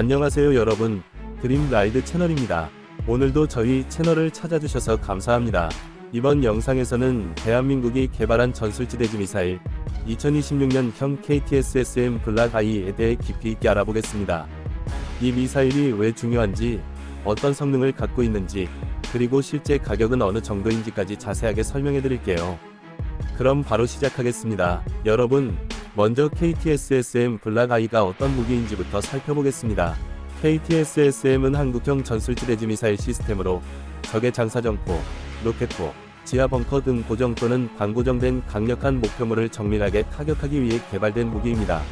안녕하세요 여러분 드림라이드 채널입니다. 오늘도 저희 채널을 찾아주셔서 감사합니다. 이번 영상에서는 대한민국이 개발한 전술지대지 미사일 2026년형 KTSSM 블락 I에 대해 깊이 있게 알아보겠습니다. 이 미사일이 왜 중요한지, 어떤 성능을 갖고 있는지, 그리고 실제 가격은 어느 정도인지까지 자세하게 설명해 드릴게요. 그럼 바로 시작하겠습니다. 여러분, 먼저 KTSSM I가 어떤 무기인지부터 살펴보겠습니다. KTSSM은 한국형 전술지대지 미사일 시스템으로 적의 장사정포, 로켓포, 지하 벙커 등 고정 또는 반고정된 강력한 목표물을 정밀하게 타격하기 위해 개발된 무기입니다.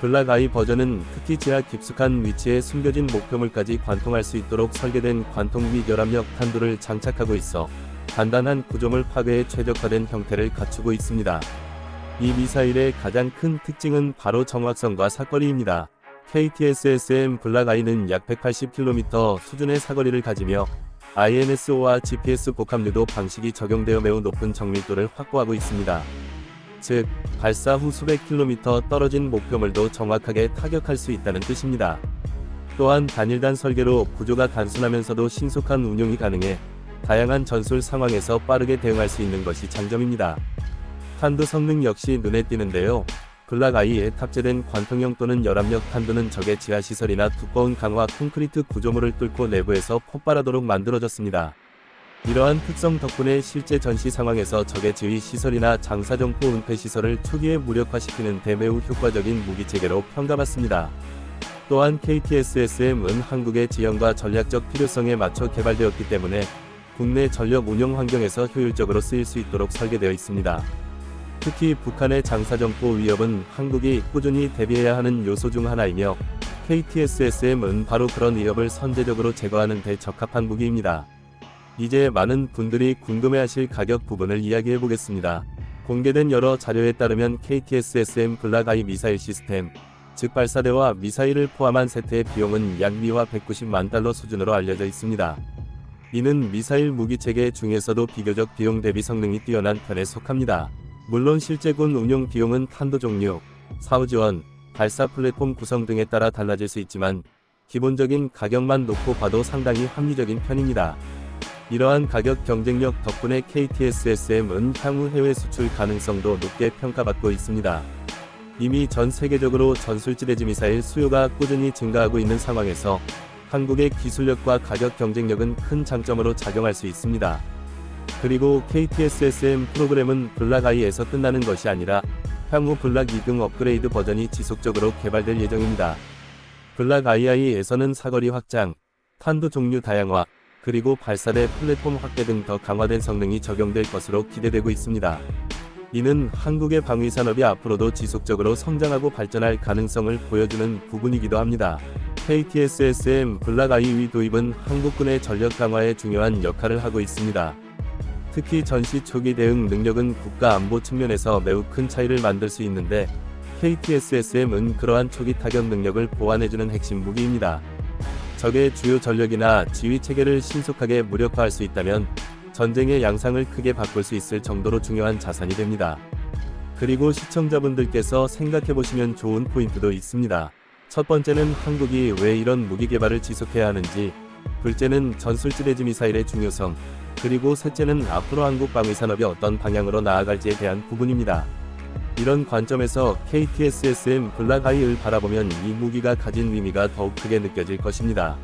블락 아이 버전은 특히 지하 깊숙한 위치에 숨겨진 목표물까지 관통할 수 있도록 설계된 관통 및 열압력 탄두를 장착하고 있어 단단한 구조물 파괴에 최적화된 형태를 갖추고 있습니다. 이 미사일의 가장 큰 특징은 바로 정확성과 사거리입니다. KTSSM 블락 아이는 약 180km 수준의 사거리를 가지며 INSO와 GPS 복합유도 방식이 적용되어 매우 높은 정밀도를 확보하고 있습니다. 즉, 발사 후 수백 킬로미터 떨어진 목표물도 정확하게 타격할 수 있다는 뜻입니다. 또한 단일단 설계로 구조가 단순하면서도 신속한 운용이 가능해 다양한 전술 상황에서 빠르게 대응할 수 있는 것이 장점입니다. 탄두 성능 역시 눈에 띄는데요. 블락 아이에 탑재된 관통형 또는 열압력 탄두는 적의 지하시설이나 두꺼운 강화 콘크리트 구조물을 뚫고 내부에서 폭발하도록 만들어졌습니다. 이러한 특성 덕분에 실제 전시 상황에서 적의 지휘 시설이나 장사정포 은폐 시설을 초기에 무력화시키는 데 매우 효과적인 무기체계로 평가받습니다. 또한 KTSSM은 한국의 지형과 전략적 필요성에 맞춰 개발되었기 때문에 국내 전력 운영 환경에서 효율적으로 쓰일 수 있도록 설계되어 있습니다. 특히 북한의 장사정포 위협은 한국이 꾸준히 대비해야 하는 요소 중 하나이며 KTSSM은 바로 그런 위협을 선제적으로 제거하는 데 적합한 무기입니다. 이제 많은 분들이 궁금해하실 가격 부분을 이야기해 보겠습니다. 공개된 여러 자료에 따르면 KTSSM 블락 아이 미사일 시스템, 즉 발사대와 미사일을 포함한 세트의 비용은 약 미화 190만 달러 수준으로 알려져 있습니다. 이는 미사일 무기 체계 중에서도 비교적 비용 대비 성능이 뛰어난 편에 속합니다. 물론 실제 군 운용 비용은 탄도 종류, 사후 지원, 발사 플랫폼 구성 등에 따라 달라질 수 있지만 기본적인 가격만 놓고 봐도 상당히 합리적인 편입니다. 이러한 가격 경쟁력 덕분에 KTSSM은 향후 해외 수출 가능성도 높게 평가받고 있습니다. 이미 전 세계적으로 전술지대지 미사일 수요가 꾸준히 증가하고 있는 상황에서 한국의 기술력과 가격 경쟁력은 큰 장점으로 작용할 수 있습니다. 그리고 KTSSM 프로그램은 블락 I에서 끝나는 것이 아니라 향후 블락 2등 업그레이드 버전이 지속적으로 개발될 예정입니다. 블락 II에서는 사거리 확장, 탄두 종류 다양화, 그리고 발사대 플랫폼 확대 등 더 강화된 성능이 적용될 것으로 기대되고 있습니다. 이는 한국의 방위 산업이 앞으로도 지속적으로 성장하고 발전할 가능성을 보여주는 부분이기도 합니다. KTSSM 블락 IE 도입은 한국군의 전력 강화에 중요한 역할을 하고 있습니다. 특히 전시 초기 대응 능력은 국가 안보 측면에서 매우 큰 차이를 만들 수 있는데 KTSSM은 그러한 초기 타격 능력을 보완해주는 핵심 무기입니다. 적의 주요 전력이나 지휘 체계를 신속하게 무력화할 수 있다면 전쟁의 양상을 크게 바꿀 수 있을 정도로 중요한 자산이 됩니다. 그리고 시청자분들께서 생각해보시면 좋은 포인트도 있습니다. 첫 번째는 한국이 왜 이런 무기 개발을 지속해야 하는지, 둘째는 전술지대지 미사일의 중요성, 그리고 셋째는 앞으로 한국 방위 산업이 어떤 방향으로 나아갈지에 대한 부분입니다. 이런 관점에서 KTSSM 블락 아이를 바라보면 이 무기가 가진 의미가 더욱 크게 느껴질 것입니다.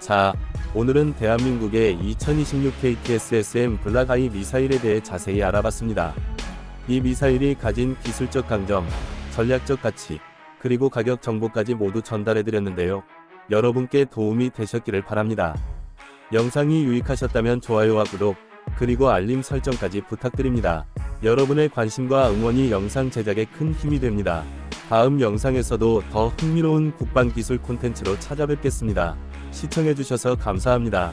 자, 오늘은 대한민국의 2026 KTSSM 블락 아이 미사일에 대해 자세히 알아봤습니다. 이 미사일이 가진 기술적 강점, 전략적 가치, 그리고 가격 정보까지 모두 전달해드렸는데요. 여러분께 도움이 되셨기를 바랍니다. 영상이 유익하셨다면 좋아요와 구독, 그리고 알림 설정까지 부탁드립니다. 여러분의 관심과 응원이 영상 제작에 큰 힘이 됩니다. 다음 영상에서도 더 흥미로운 국방 기술 콘텐츠로 찾아뵙겠습니다. 시청해주셔서 감사합니다.